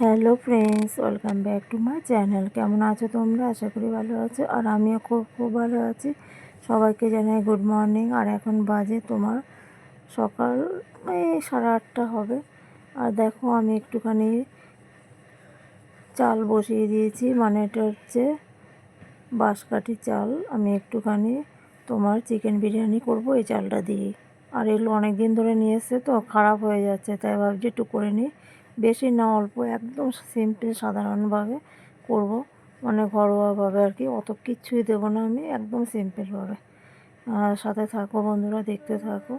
Hello friends, welcome back to my channel. কেমন আছো তোমরা? আশা করি ভালো আছো। আর আমিও খুব খুব ভালো আছি। সবাইকে জানাই গুড মর্নিং আর এখন বাজে তোমার সকাল, এই সাড়ে আটটা হবে। আর দেখো, আমি একটুখানি চাল বসিয়ে দিয়েছি। মানে এটা হচ্ছে বাঁশকাঠি চাল। আমি একটুখানি তোমার চিকেন বিরিয়ানি করব এই চালটা দিয়ে আর এগুলো অনেক দিন ধরে নিয়ে এসছে, তো খারাপ হয়ে যাচ্ছে। তাই ভাবছি একটু করে নিই। বেশি না, অল্প, একদম সিম্পল সাধারণভাবে করব। মানে ঘরোয়াভাবে আর কি, অত কিচ্ছুই দেবো না আমি, একদম সিম্পলভাবে আর সাথে থাকো বন্ধুরা, দেখতে থাকো।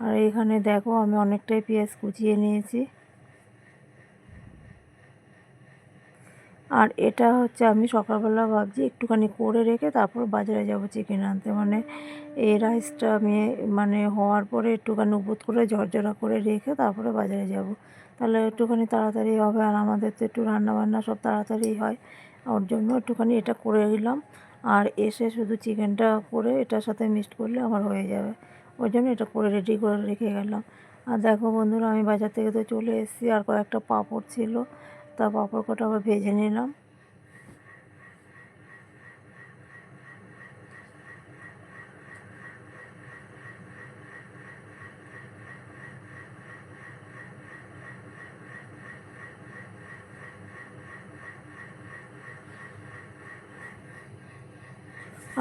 আর এখানে দেখো, আমি অনেকটাই পেঁয়াজ কুচিয়ে নিয়েছি। আর এটা হচ্ছে আমি সকালবেলা ভাবছি একটুখানি করে রেখে তারপর বাজারে যাব চিকেন আনতে। মানে এই রাইসটা আমি মানে হওয়ার পরে একটুখানি উপুত করে ঝরঝরা করে রেখে তারপরে বাজারে যাব। তাহলে একটুখানি তাড়াতাড়ি হবে আর আমাদের তো একটু রান্নাবান্না সব তাড়াতাড়ি হয়। ওর জন্য একটুখানি এটা করে নিলাম। আর এসে শুধু চিকেনটা করে এটার সাথে মিক্সড করলে আমার হয়ে যাবে। ওই জন্য এটা করে রেডি করে রেখে গেলাম। আর দেখো বন্ধুরা, আমি বাজার থেকে তো চলে এসেছি। আর কয়েকটা পাঁপড় ছিল। তা পাঁপড় কটা আবার ভেজে নিলাম।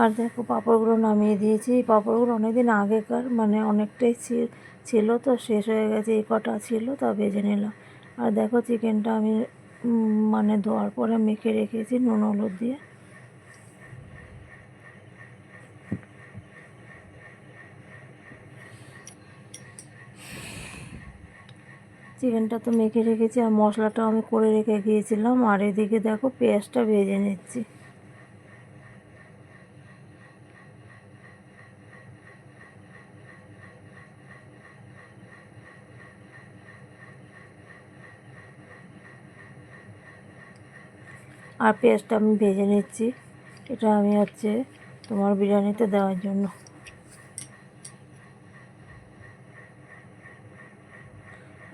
আর দেখো, পাঁপড়গুলো নামিয়ে দিয়েছি। এই পাঁপড়গুলো অনেকদিন আগেকার মানে অনেকটাই ছিল তো, শেষ হয়ে গেছে, এই কটা ছিল তা ভেজে নিলাম। আর দেখো, চিকেনটা আমি মানে ধোয়ার পরে মেখে রেখেছি নুন, হলুদ দিয়ে। চিকেনটা তো মেখে রেখেছি আর মশলাটাও আমি করে রেখে গিয়েছিলাম। আর এদিকে দেখো পেঁয়াজটা ভেজে নিচ্ছি। আর পেঁয়াজটা আমি ভেজে নিচ্ছি। এটা আমি হচ্ছে তোমার বিরিয়ানিতে দেওয়ার জন্য।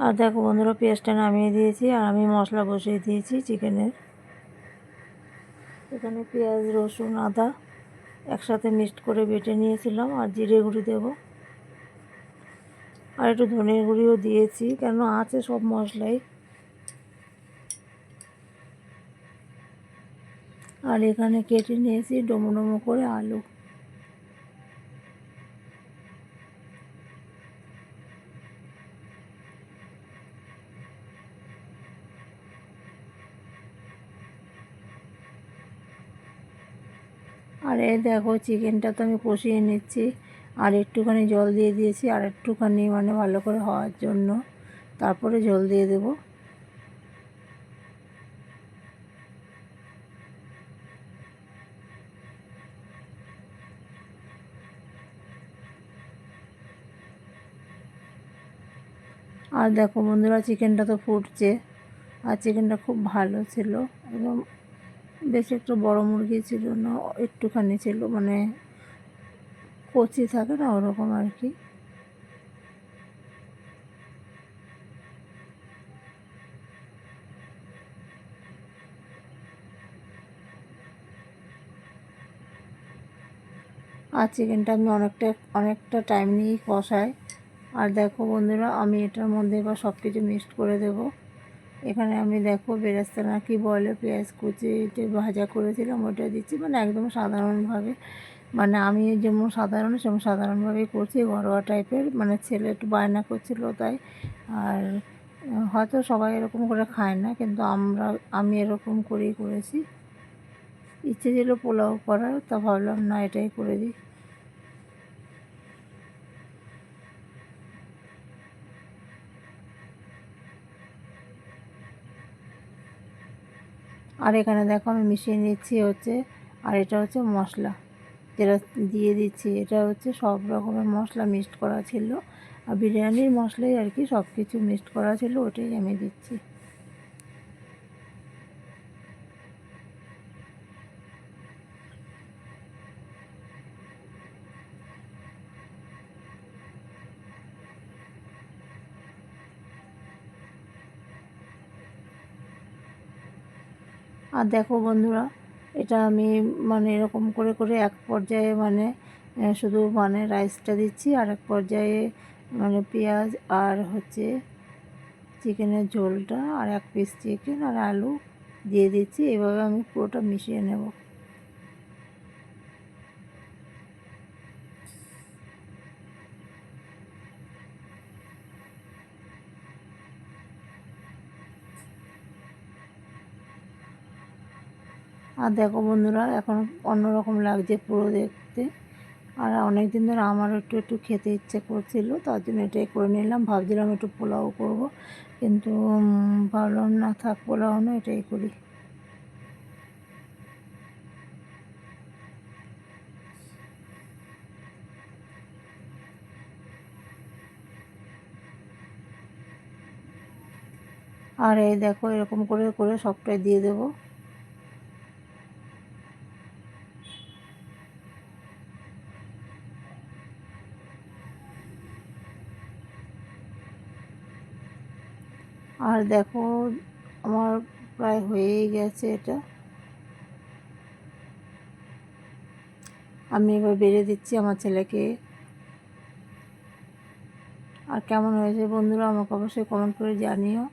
আর দেখো বন্ধুরা, পেঁয়াজটা নামিয়ে দিয়েছি আর আমি মশলা বসিয়ে দিয়েছি চিকেনের এখানে পেঁয়াজ, রসুন, আদা একসাথে মিক্সড করে বেটে নিয়েছিলাম আর জিরে গুঁড়ি দেব। আর একটু ধনে গুঁড়িও দিয়েছি, কেন আছে সব মশলাই। আর এখানে কেটে নিয়েছি ডোমো ডোমো করে আলু। আর এই দেখো, চিকেনটা তো আমি কষিয়ে নিচ্ছি। আর একটুখানি জল দিয়ে দিয়েছি, আর একটুখানি মানে ভালো করে হওয়ার জন্য। তারপরে জল দিয়ে দেবো। আর দেখো বন্ধুরা চিকেনটা তো ফুটছে। আর চিকেনটা খুব ভালো ছিল এবং বেশি একটু বড় মুরগি ছিল না, একটুখানি ছিল মানে কচি থাকে না ওরকম আর কি। আর চিকেনটা আমি অনেকটা অনেকটা টাইম নিয়েই কষাই। আর দেখো বন্ধুরা, আমি এটার মধ্যে এবার সব কিছু মিক্সড করে দেব। এখানে আমি দেখো বেরেস্তা না কি বলে পেঁয়াজ কুচি ভাজা করেছিলাম ওটা দিচ্ছি মানে একদম সাধারণভাবে। মানে আমি যেমন সাধারণ, সেমন সাধারণভাবেই করছি, ঘরোয়া টাইপের মানে ছেলে একটু বায়না করছিল তাই। আর হয়তো সবাই এরকম করে খায় না, কিন্তু আমরা, আমি এরকম করেই করেছি। ইচ্ছে ছিল পোলাও করার, তা ভাবলাম না এটাই করে দিই। আর এখানে দেখো আমি মিশিয়ে নিচ্ছি হচ্ছে, আর এটা হচ্ছে মশলা। যেটা দিয়ে দিচ্ছি, এটা হচ্ছে সব রকমের মশলা মিক্সড করা ছিল। আর বিরিয়ানির মশলাই আর কি সব কিছু মিক্সড করা ছিল, ওটাই আমি দিচ্ছি। আর দেখো বন্ধুরা, এটা আমি মানে এরকম করে করে এক পর্যায়ে মানে শুধু মানে রাইসটা দিচ্ছি আর এক পর্যায়ে মানে পেঁয়াজ আর হচ্ছে চিকেনের ঝোলটা আর এক পিস চিকেন আর আলু দিয়ে দিচ্ছি। এভাবে আমি পুরোটা মিশিয়ে নেব। আর দেখো বন্ধুরা, এখন অন্যরকম লাগছে পুরো দেখতে। আর অনেক দিন ধরে আমারও একটু একটু খেতে ইচ্ছে করছিল, তার জন্য এটাই করে নিলাম। ভাবছিলাম একটু পোলাও করব, কিন্তু ভাবলাম না, থাক, পোলাও না, এটাই করি। আর এই দেখো, এরকম করে করে সবটাই দিয়ে দেবো। আর দেখো, আমার প্রায় হয়েই গেছে এটা। আমি এবার বেড়ে দিচ্ছি আমার ছেলেকে। আর কেমন হয়েছে বন্ধুরা, আমাকে অবশ্যই কমেন্ট করে জানিও।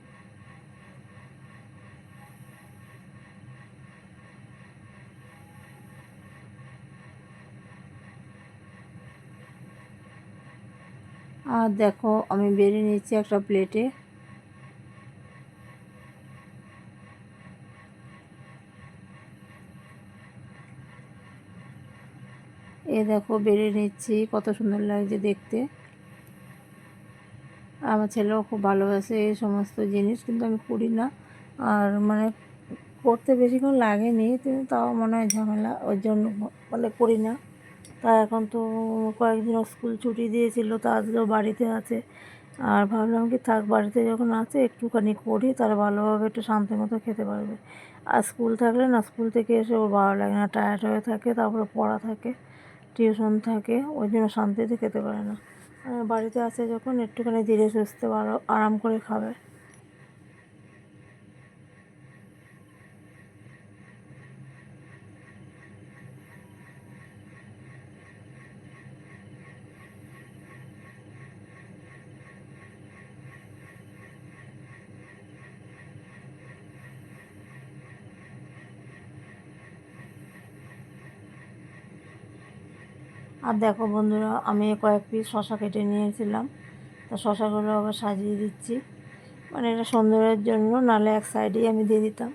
আর দেখো, আমি বেড়ে নিচ্ছি একটা প্লেটে এ দেখো বেড়ে নিচ্ছি, কত সুন্দর লাগছে দেখতে। আমার ছেলেও খুব ভালোবাসে এই সমস্ত জিনিস, কিন্তু আমি করি না। আর মানে করতে বেশিক্ষণ লাগেনি, কিন্তু তাও মনে হয় ঝামেলা, ওই জন্য মানে করি না। তা এখন তো কয়েকদিন স্কুল ছুটি দিয়েছিল, তা আজকেও বাড়িতে আছে। আর ভাবলাম কি থাক, বাড়িতে যখন আছে একটুখানি করি তারা ভালোভাবে একটু শান্তি মতো খেতে পারবে। আর স্কুল থাকলে না, স্কুল থেকে এসে ওর ভালো লাগে না টায়ার্ড হয়ে থাকে, তারপরে পড়া থাকে। টিউশন থাকে, ওই জন্য শান্তিতে খেতে পারে না। বাড়িতে আসে যখন, একটুখানি ধীরে সুস্থে, আরও, আরাম করে খাবে। আর দেখো বন্ধুরা, আমি কয়েক পিস শশা কেটে নিয়েছিলাম। তা শশাগুলো আবার সাজিয়ে দিচ্ছি। মানে এটা সুন্দরের জন্য নালে এক সাইডেই আমি দিয়ে দিতাম।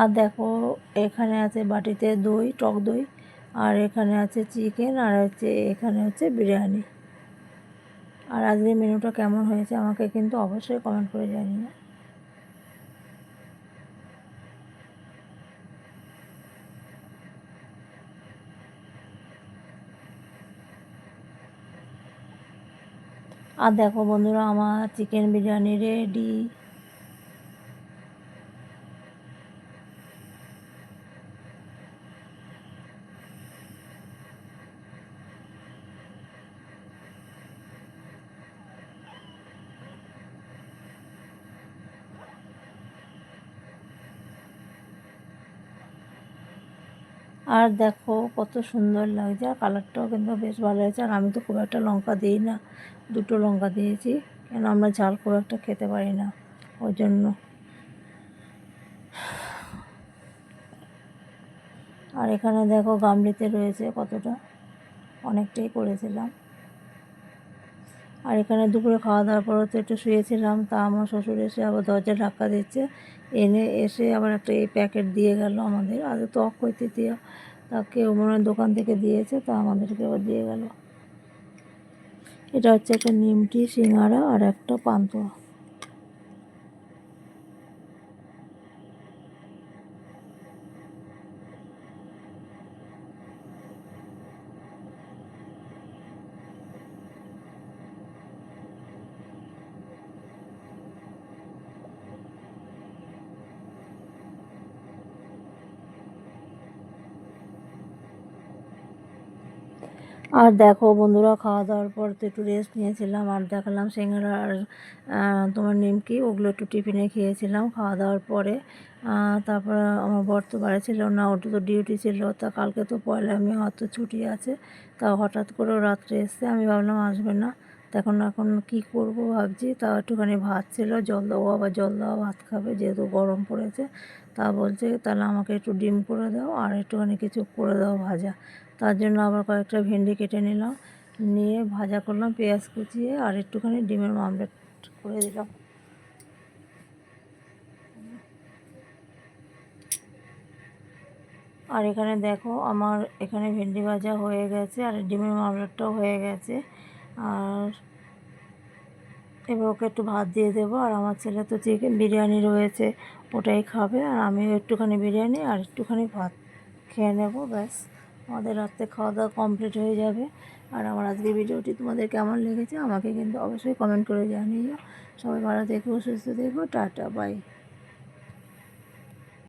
আর দেখো, এখানে আছে বাটিতে দই, টক দই, আর এখানে আছে চিকেন, আর হচ্ছে এখানে হচ্ছে বিরিয়ানি। আর আজকের মেনুটা কেমন হয়েছে আমাকে কিন্তু অবশ্যই কমেন্ট করে জানিও। আর দেখো বন্ধুরা, আমার চিকেন বিরিয়ানি রেডি আর দেখো কত সুন্দর লাগছে, আর কালারটাও কিন্তু বেশ ভালো হয়েছে। আর আমি তো খুব একটা লঙ্কা দিই না, দুটো লঙ্কা দিয়েছি, কেন আমরা ঝাল খুব একটা খেতে পারি না, ওই জন্য। আর এখানে দেখো গামলিতে রয়েছে কতটা, অনেকটাই করেছিলাম। আর এখানে দুপুরে খাওয়া দাওয়ার পর তো একটু শুয়েছিলাম, তা আমার শ্বশুর এসে আবার দরজা ধাক্কা দিচ্ছে এনে এসে আবার একটা এই প্যাকেট দিয়ে গেল আমাদের। আগে তো অক্ষয় দিয়ে তাকে মনে দোকান থেকে দিয়েছে, তা আমাদেরকে আবার দিয়ে গেল। এটা হচ্ছে একটা নিমটি সিঙ্গারা আর একটা পান্তুয়া। আর দেখো বন্ধুরা খাওয়া দাওয়ার পর তো একটু রেস্ট নিয়েছিলাম, আর দেখালাম সিঙ্গারা আর তোমার নিমকি, ওগুলো একটু টিফিনে খেয়েছিলাম খাওয়া দাওয়ার পরে তারপরে আমার বর তো বাড়ি ছিল না ওটা তো ডিউটি ছিল, তা কালকে তো পয়লা মে অত ছুটি আছে, তা হঠাৎ করে রাত্রে এসছে, আমি ভাবলাম আসবে না। তখন এখন কি করব ভাবছি তা একটুখানি ভাত ছিল, জল দেবো, আবার জল দেওয়া ভাত খাবে, যেহেতু গরম পড়েছে তা বলছে, তাহলে আমাকে একটু ডিম করে দাও আর একটুখানি কিছু করে দাও ভাজা। তার জন্য আবার কয়েকটা ভেন্ডি কেটে নিলাম, নিয়ে ভাজা করলাম, পেঁয়াজ কুচিয়ে আর একটুখানি ডিমের মামলেট করে দিলাম। আর এখানে দেখো আমার এখানে ভেন্ডি ভাজা হয়ে গেছে আর ডিমের মামলেটটাও হয়ে গেছে। আর এবার ওকে একটু ভাত দিয়ে দেবো। আর আমার ছেলে তো চিকেন বিরিয়ানি রয়েছে, ওটাই খাবে। আর আমিও একটুখানি বিরিয়ানি আর একটুখানি ভাত খেয়ে নেব, ব্যাস। আমাদের রাত্রে খাওয়া দাওয়া কমপ্লিট হয়ে যাবে। আর আমার আজকে ভিডিওটি তোমাদের কেমন লেগেছে আমাকে কিন্তু অবশ্যই কমেন্ট করে জানিও। সবাই ভালো দেখব সুস্থ দেখব টাটা বাই